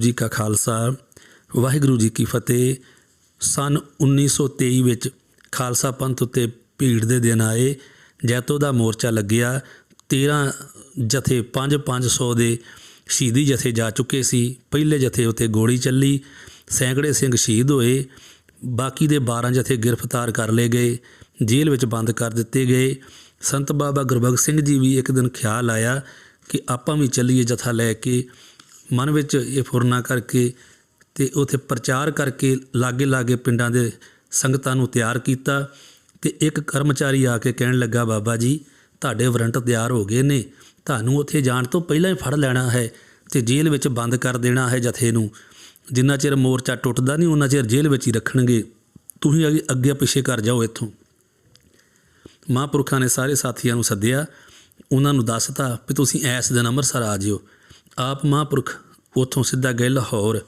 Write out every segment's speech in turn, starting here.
ਜੀ ਕਾ ਖਾਲਸਾ, ਵਾਹਿਗੁਰੂ ਜੀ ਕੀ ਫਤਿਹ। ਸਨ 1923 ਵਿੱਚ ਖਾਲਸਾ ਪੰਥ ਉੱਤੇ ਭੀੜ ਦੇ ਦਿਨ ਆਏ, ਜੈਤੋ ਦਾ ਮੋਰਚਾ ਲੱਗਿਆ। 13 ਜਥੇ 5-500 ਦੇ ਸ਼ਹੀਦੀ ਜਥੇ ਜਾ ਚੁੱਕੇ ਸੀ। ਪਹਿਲੇ ਜਥੇ ਉੱਤੇ ਗੋਲੀ ਚੱਲੀ, ਸੈਂਕੜੇ ਸਿੰਘ ਸ਼ਹੀਦ ਹੋਏ, ਬਾਕੀ ਦੇ 12 ਜਥੇ ਗ੍ਰਿਫਤਾਰ ਕਰ ਲਏ ਗਏ, ਜੇਲ੍ਹ ਵਿੱਚ ਬੰਦ ਕਰ ਦਿੱਤੇ ਗਏ। ਸੰਤ ਬਾਬਾ ਗੁਰਬਖਸ਼ ਸਿੰਘ ਜੀ ਵੀ ਇੱਕ ਦਿਨ ਖਿਆਲ ਆਇਆ ਕਿ ਆਪਾਂ ਵੀ ਚੱਲੀਏ ਜਥਾ ਲੈ ਕੇ। ਮਨ ਵਿੱਚ ਇਹ ਫੁਰਨਾ ਕਰਕੇ ਤੇ ਉਥੇ ਪ੍ਰਚਾਰ ਕਰਕੇ ਲਾਗੇ ਲਾਗੇ ਪਿੰਡਾਂ ਦੇ ਸੰਗਤਾਂ ਨੂੰ ਤਿਆਰ ਕੀਤਾ ਤੇ ਇੱਕ ਕਰਮਚਾਰੀ ਆ ਕੇ ਕਹਿਣ ਲੱਗਾ, ਬਾਬਾ ਜੀ, ਤੁਹਾਡੇ ਵਾਰੰਟ ਤਿਆਰ ਹੋ ਗਏ ਨੇ। ਤੁਹਾਨੂੰ ਉੱਥੇ ਜਾਣ ਤੋਂ ਪਹਿਲਾਂ ਹੀ ਫੜ ਲੈਣਾ ਹੈ ਤੇ ਜੇਲ੍ਹ ਵਿੱਚ ਬੰਦ ਕਰ ਦੇਣਾ ਹੈ ਜਥੇ ਨੂੰ। ਜਿੰਨਾ ਚਿਰ ਮੋਰਚਾ ਟੁੱਟਦਾ ਨਹੀਂ ਉਹਨਾਂ ਚਿਰ ਜੇਲ੍ਹ ਵਿੱਚ ਹੀ ਰੱਖਣਗੇ। ਤੁਸੀਂ ਅੱਗੇ ਅੱਗੇ ਪਿੱਛੇ ਕਰ ਜਾਓ ਇੱਥੋਂ। ਮਹਾਂਪੁਰਖਾਂ ਨੇ ਸਾਰੇ ਸਾਥੀਆਂ ਨੂੰ ਸੱਦਿਆ। ਉਹਨਾਂ ਨੂੰ ਦੱਸਤਾ ਵੀ ਤੁਸੀਂ ਇਸ ਦਿਨ ਅੰਮ੍ਰਿਤਸਰ ਆ ਜਿਓ। ਆਪ ਮਹਾਂਪੁਰਖ ਉੱਥੋਂ ਸਿੱਧਾ ਗਏ ਲਾਹੌਰ।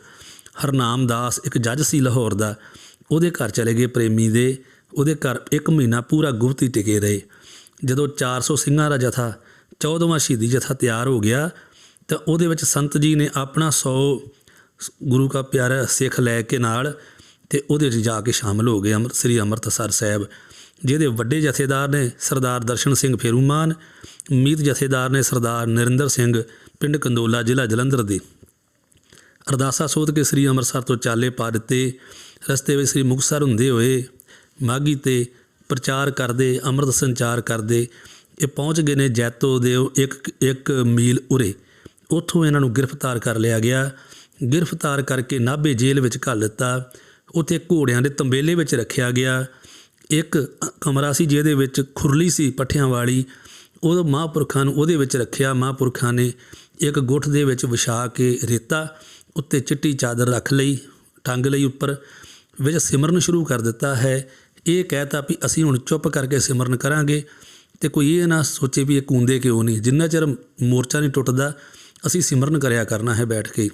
ਹਰਨਾਮ ਦਾਸ ਇੱਕ ਜੱਜ ਸੀ ਲਾਹੌਰ ਦਾ। ਉਹਦੇ ਘਰ ਚਲੇ ਗਏ ਪ੍ਰੇਮੀ ਦੇ। ਉਹਦੇ ਘਰ ਇੱਕ ਮਹੀਨਾ ਪੂਰਾ ਗੁਪਤੀ ਟਿਕੇ ਰਹੇ। ਜਦੋਂ 400 ਸਿੰਘਾਂ ਦਾ ਜਥਾ 14ਵਾਂ ਸ਼ਹੀਦੀ ਜਥਾ ਤਿਆਰ ਹੋ ਗਿਆ, ਤਾਂ ਉਹਦੇ ਵਿੱਚ ਸੰਤ ਜੀ ਨੇ ਆਪਣਾ 100 ਗੁਰੂ ਕਾ ਪਿਆਰਾ ਸਿੱਖ ਲੈ ਕੇ ਨਾਲ ਤੇ ਉਹਦੇ ਵਿੱਚ ਜਾ ਕੇ ਸ਼ਾਮਲ ਹੋ ਗਏ ਅੰਮ੍ਰਿਤ, ਸ੍ਰੀ ਅੰਮ੍ਰਿਤਸਰ ਸਾਹਿਬ। ਜਿਹਦੇ ਵੱਡੇ ਜਥੇਦਾਰ ਨੇ ਸਰਦਾਰ ਦਰਸ਼ਨ ਸਿੰਘ ਫੇਰੂਮਾਨ, ਮੀਤ ਜਥੇਦਾਰ ਨੇ ਸਰਦਾਰ ਨਰਿੰਦਰ ਸਿੰਘ, ਪਿੰਡ ਕੰਦੋਲਾ, ਜ਼ਿਲ੍ਹਾ ਜਲੰਧਰ ਦੇ। ਅਰਦਾਸਾ ਸੋਧ ਕੇ ਸ੍ਰੀ ਅੰਮ੍ਰਿਤਸਰ ਤੋਂ ਚਾਲੇ ਪਾ ਦਿੱਤੇ। ਰਸਤੇ ਵਿੱਚ ਸ੍ਰੀ ਮੁਕਤਸਰ ਹੁੰਦੇ ਹੋਏ ਮਾਗੀ ਤੇ ਪ੍ਰਚਾਰ ਕਰਦੇ, ਅੰਮ੍ਰਿਤ ਸੰਚਾਰ ਕਰਦੇ, ਇਹ ਪਹੁੰਚ ਗਏ ਨੇ ਜੈਤੋ ਦੇ ਇੱਕ ਇੱਕ ਮੀਲ ਉਰੇ। ਉੱਥੋਂ ਇਹਨਾਂ ਨੂੰ ਗ੍ਰਿਫਤਾਰ ਕਰ ਲਿਆ ਗਿਆ। ਗ੍ਰਿਫਤਾਰ ਕਰਕੇ ਨਾਭੇ ਜੇਲ੍ਹ ਵਿੱਚ ਘੱਲ ਦਿੱਤਾ। ਉੱਥੇ ਘੋੜਿਆਂ ਦੇ ਤੰਬੇਲੇ ਵਿੱਚ ਰੱਖਿਆ ਗਿਆ। ਇੱਕ ਕਮਰਾ ਸੀ ਜਿਹਦੇ ਵਿੱਚ ਖੁਰਲੀ ਸੀ ਪੱਠਿਆਂ ਵਾਲੀ ਉਹ ਮਹਾਂਪੁਰਖਾਂ ਨੂੰ ਉਹਦੇ ਵਿੱਚ ਰੱਖਿਆ। ਮਹਾਂਪੁਰਖਾਂ ਨੇ ਇੱਕ ਗੁੱਠ ਦੇ ਵਿੱਚ ਵਿਛਾ ਕੇ ਰੇਤਾ। ਉੱਤੇ ਚਿੱਟੀ ਚਾਦਰ ਰੱਖ ਲਈ, ਟੰਗ ਲਈ ਉੱਪਰ, ਵਿੱਚ ਸਿਮਰਨ ਸ਼ੁਰੂ ਕਰ ਦਿੱਤਾ ਹੈ। ਇਹ ਕਹਿਤਾ ਵੀ ਅਸੀਂ ਹੁਣ ਚੁੱਪ ਕਰਕੇ ਸਿਮਰਨ ਕਰਾਂਗੇ ਤੇ ਕੋਈ ਇਹ ਨਾ ਸੋਚੇ ਵੀ ਇਹ ਕੂੰਦੇ ਕਿਉਂ ਨਹੀਂ। ਜਿੰਨਾ ਚਿਰ ਮੋਰਚਾ ਨਹੀਂ ਟੁੱਟਦਾ, ਅਸੀਂ ਸਿਮਰਨ ਕਰਿਆ ਕਰਨਾ ਹੈ ਬੈਠ ਕੇ।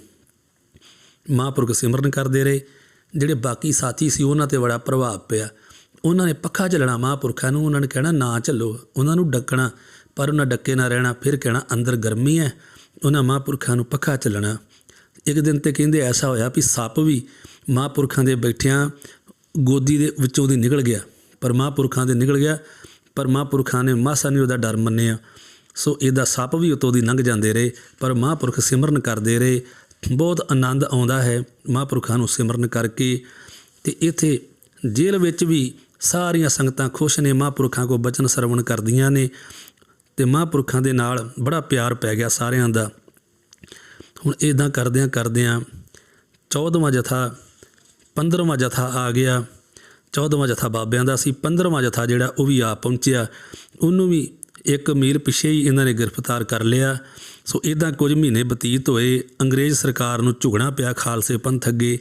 ਮਹਾਂਪੁਰਖ ਸਿਮਰਨ ਕਰਦੇ ਰਹੇ। ਜਿਹੜੇ ਬਾਕੀ ਸਾਥੀ ਸੀ, ਉਹਨਾਂ ਤੇ ਬੜਾ ਪ੍ਰਭਾਵ ਪਿਆ। ਉਹਨਾਂ ਨੇ ਪੱਖਾ ਝੱਲਣਾ ਮਹਾਂਪੁਰਖਾਂ ਨੂੰ, ਉਹਨਾਂ ਨੇ ਕਹਿਣਾ, ਨਾ ਝੱਲੋ, ਉਹਨਾਂ ਨੂੰ ਡੱਕਣਾ, ਪਰ ਉਹਨਾਂ ਡੱਕੇ ਨਾ ਰਹਿਣਾ, ਫਿਰ ਕਹਿਣਾ, ਅੰਦਰ ਗਰਮੀ ਹੈ। ਉਹਨਾਂ ਮਹਾਂਪੁਰਖਾਂ ਨੂੰ ਪੱਖਾ ਝੱਲਣਾ ਇੱਕ ਦਿਨ ਤੇ ਕਹਿੰਦੇ ਐਸਾ ਹੋਇਆ ਵੀ ਸੱਪ ਵੀ ਮਹਾਂਪੁਰਖਾਂ ਦੇ ਬੈਠਿਆਂ ਗੋਦੀ ਦੇ ਵਿੱਚੋਂ ਦੀ ਨਿਕਲ ਗਿਆ। ਪਰ ਮਹਾਂਪੁਰਖਾਂ ਦੇ ਨਿਕਲ ਗਿਆ। ਪਰ ਮਹਾਂਪੁਰਖਾਂ ਨੇ ਮਾਸਾ ਨਹੀਂ ਉਹਦਾ ਡਰ ਮੰਨਿਆ। ਸੋ ਇਹਦਾ ਸੱਪ ਵੀ ਉਤੋਂ ਦੀ ਲੰਘ ਜਾਂਦੇ ਰਹੇ। ਪਰ ਮਹਾਂਪੁਰਖ ਸਿਮਰਨ ਕਰਦੇ ਰਹੇ। ਬਹੁਤ ਆਨੰਦ ਆਉਂਦਾ ਹੈ ਮਹਾਂਪੁਰਖਾਂ ਨੂੰ ਸਿਮਰਨ ਕਰਕੇ। ਤੇ ਇੱਥੇ ਜੇਲ੍ਹ ਵਿੱਚ ਵੀ ਸਾਰੀਆਂ ਸੰਗਤਾਂ ਖੁਸ਼ ਨੇ। ਮਹਾਂਪੁਰਖਾਂ ਕੋ ਬਚਨ ਸਰਵਣ ਕਰਦੀਆਂ ਨੇ। ਤੇ ਮਹਾਂਪੁਰਖਾਂ ਦੇ ਨਾਲ ਬੜਾ ਪਿਆਰ ਪੈ ਗਿਆ ਸਾਰਿਆਂ ਦਾ। ਹੁਣ ਇਦਾਂ ਕਰਦਿਆਂ ਕਰਦਿਆਂ 14ਵਾਂ ਜਥਾ 15ਵਾਂ ਜਥਾ ਆ ਗਿਆ। 14ਵਾਂ ਜਥਾ ਬਾਬਿਆਂ ਦਾ ਸੀ 15ਵਾਂ ਜਥਾ ਜਿਹੜਾ ਉਹ ਵੀ ਆ ਪਹੁੰਚਿਆ। ਉਹਨੂੰ ਵੀ ਇੱਕ ਮੀਲ ਪਿੱਛੇ ਹੀ ਇਹਨਾਂ ਨੇ ਗ੍ਰਿਫਤਾਰ ਕਰ ਲਿਆ। ਸੋ ਇਦਾਂ ਕੁਝ ਮਹੀਨੇ ਬਤੀਤ ਹੋਏ, ਅੰਗਰੇਜ਼ ਸਰਕਾਰ ਨੂੰ ਝੁਗਣਾ ਪਿਆ ਖਾਲਸੇ ਪੰਥ ਅੱਗੇ।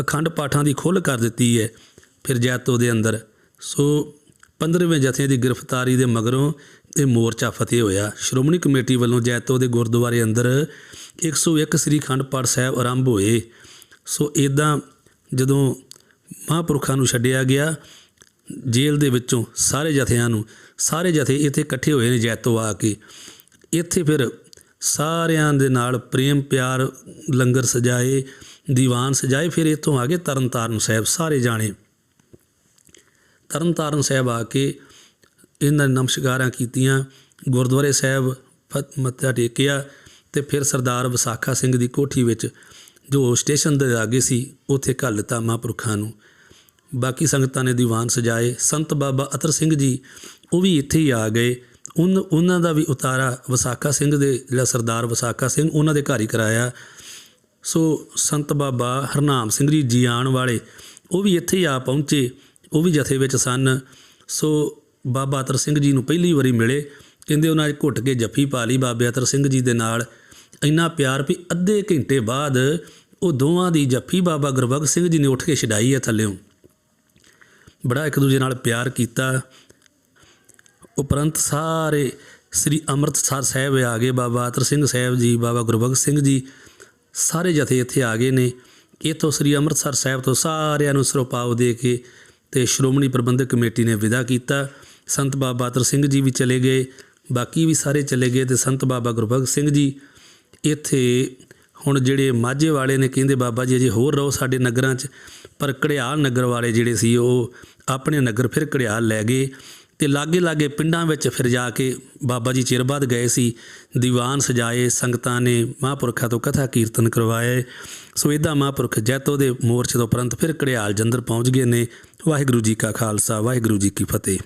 ਅਖੰਡ ਪਾਠਾਂ ਦੀ ਖੁੱਲ੍ਹ ਕਰ ਦਿੱਤੀ ਹੈ ਫਿਰ ਜੈਤੋ ਦੇ ਅੰਦਰ। ਸੋ 15ਵੇਂ ਜਥੇ ਦੀ ਗ੍ਰਿਫਤਾਰੀ ਦੇ ਮਗਰੋਂ ਇਹ ਮੋਰਚਾ ਫਤਿਹ ਹੋਇਆ। ਸ਼੍ਰੋਮਣੀ ਕਮੇਟੀ ਵੱਲੋਂ ਜੈਤੋ ਦੇ ਗੁਰਦੁਆਰੇ ਅੰਦਰ 101 ਸ੍ਰੀ ਖੰਡ ਪਾਠ ਸਾਹਿਬ ਆਰੰਭ ਹੋਏ। ਸੋ ਇਦਾਂ ਜਦੋਂ ਮਹਾਂਪੁਰਖਾਂ ਨੂੰ ਛੱਡਿਆ ਗਿਆ, ਜੇਲ੍ਹ ਦੇ ਵਿੱਚੋਂ ਸਾਰੇ ਜਥਿਆਂ ਨੂੰ, ਸਾਰੇ ਜਥੇ ਇੱਥੇ ਇਕੱਠੇ ਹੋਏ ਨੇ ਜੈਤੋ ਆ ਕੇ। ਇੱਥੇ ਫਿਰ ਸਾਰਿਆਂ ਦੇ ਨਾਲ ਪ੍ਰੇਮ, ਪਿਆਰ, ਲੰਗਰ ਸਜਾਏ, ਦੀਵਾਨ ਸਜਾਏ, ਫਿਰ ਇੱਥੋਂ ਆ ਗਏ ਤਰਨਤਾਰਨ ਸਾਹਿਬ, ਸਾਰੇ ਜਾਣੇ। ਤਰਨਤਾਰਨ ਸਾਹਿਬ ਆ ਕੇ ਇਹਨਾਂ ਨੇ ਨਮਸਕਾਰਾਂ ਕੀਤੀਆਂ। ਗੁਰਦੁਆਰੇ ਸਾਹਿਬ ਮੱਥਾ ਟੇਕਿਆ ਤੇ ਫਿਰ ਸਰਦਾਰ ਵਿਸਾਖਾ ਸਿੰਘ ਦੀ ਕੋਠੀ ਵਿੱਚ ਜੋ ਸਟੇਸ਼ਨ ਦੇ ਲਾਗੇ ਸੀ, ਉੱਥੇ ਘੱਲ ਲਿੱਤਾ ਮਹਾਂਪੁਰਖਾਂ ਨੂੰ। ਬਾਕੀ ਸੰਗਤਾਂ ਨੇ ਦੀਵਾਨ ਸਜਾਏ। ਸੰਤ ਬਾਬਾ ਅਤਰ ਸਿੰਘ ਜੀ ਉਹ ਵੀ ਇੱਥੇ ਹੀ ਆ ਗਏ। ਉਨ, ਉਹਨਾਂ ਦਾ ਵੀ ਉਤਾਰਾ ਵਿਸਾਖਾ ਸਿੰਘ ਦੇ, ਜਿਹੜਾ ਸਰਦਾਰ ਵਿਸਾਖਾ ਸਿੰਘ ਉਹਨਾਂ ਦੇ ਘਰ ਹੀ ਕਰਾਇਆ। ਸੋ ਸੰਤ ਬਾਬਾ ਹਰਨਾਮ ਸਿੰਘ ਜੀ ਜੀ ਆਉਣ ਵਾਲੇ ਉਹ ਵੀ ਇੱਥੇ ਹੀ ਆ ਪਹੁੰਚੇ। ਉਹ ਵੀ ਜਥੇ ਵਿੱਚ ਸਨ। ਸੋ ਬਾਬਾ ਅਤਰ ਸਿੰਘ ਜੀ ਨੂੰ ਪਹਿਲੀ ਵਾਰੀ ਮਿਲੇ। ਕਹਿੰਦੇ ਉਹਨਾਂ ਨੇ ਘੁੱਟ ਕੇ ਜੱਫੀ ਪਾ ਲਈ। ਬਾਬੇ ਅਤਰ ਸਿੰਘ ਜੀ ਦੇ ਨਾਲ ਇੰਨਾ ਪਿਆਰ ਵੀ ਅੱਧੇ ਘੰਟੇ ਬਾਅਦ ਉਹ ਦੋਵਾਂ ਦੀ ਜੱਫੀ ਬਾਬਾ ਗੁਰਬਖਸ਼ ਸਿੰਘ ਜੀ ਨੇ ਉੱਠ ਕੇ ਛਡਾਈ ਹੈ ਥੱਲਿਓਂ ਬੜਾ ਇੱਕ ਦੂਜੇ ਨਾਲ ਪਿਆਰ ਕੀਤਾ। ਉਪਰੰਤ ਸਾਰੇ ਸ੍ਰੀ ਅੰਮ੍ਰਿਤਸਰ ਸਾਹਿਬ ਆ ਗਏ। ਬਾਬਾ ਅਤਰ ਸਿੰਘ ਸਾਹਿਬ ਜੀ, ਬਾਬਾ ਗੁਰਬਖਸ਼ ਸਿੰਘ ਜੀ ਸਾਰੇ ਜਥੇ ਇੱਥੇ ਆ ਗਏ ਨੇ। ਇੱਥੋਂ ਸ੍ਰੀ ਅੰਮ੍ਰਿਤਸਰ ਸਾਹਿਬ ਤੋਂ ਸਾਰਿਆਂ ਨੂੰ ਸਰੋਪਾਵ ਦੇ ਕੇ ਤੇ ਸ਼੍ਰੋਮਣੀ ਪ੍ਰਬੰਧਕ ਕਮੇਟੀ ਨੇ ਵਿਦਾ ਕੀਤਾ। ਸੰਤ ਬਾਬਾ ਅਤਰ ਸਿੰਘ ਜੀ ਵੀ ਚਲੇ ਗਏ, ਬਾਕੀ ਵੀ ਸਾਰੇ ਚਲੇ ਗਏ ਤੇ ਸੰਤ ਬਾਬਾ ਗੁਰਬਖਸ਼ ਸਿੰਘ ਜੀ ਇੱਥੇ ਹੁਣ ਜਿਹੜੇ ਮਾਝੇ ਵਾਲੇ ਨੇ ਕਹਿੰਦੇ ਬਾਬਾ ਜੀ, ਅਜੇ ਹੋਰ ਰਹੋ ਸਾਡੇ ਨਗਰਾਂ 'ਚ। ਪਰ ਘੜਿਆਲ ਨਗਰ ਵਾਲੇ ਜਿਹੜੇ ਸੀ, ਉਹ ਆਪਣੇ ਨਗਰ ਫਿਰ ਘੜਿਆਲ ਲੈ ਗਏ। ਤੇ ਲਾਗੇ ਲਾਗੇ ਪਿੰਡਾਂ ਵਿੱਚ ਫਿਰ ਜਾ ਕੇ ਬਾਬਾ ਜੀ ਚਿਰ ਬਾਅਦ ਗਏ ਸੀ, ਦੀਵਾਨ ਸਜਾਏ, ਸੰਗਤਾਂ ਨੇ ਮਹਾਂਪੁਰਖਾਂ ਤੋਂ ਕਥਾ ਕੀਰਤਨ ਕਰਵਾਏ। ਸੋ ਇਹਦਾ ਮਹਾਂਪੁਰਖ ਜੈਤੋ ਦੇ ਮੋਰਚੇ ਤੋਂ ਉਪਰੰਤ ਫਿਰ ਘੜਿਆਲ ਜੰਦਰ ਪਹੁੰਚ ਗਏ ਨੇ। ਵਾਹਿਗੁਰੂ ਜੀ ਕਾ ਖਾਲਸਾ, ਵਾਹਿਗੁਰੂ ਜੀ ਕੀ ਫਤਿਹ।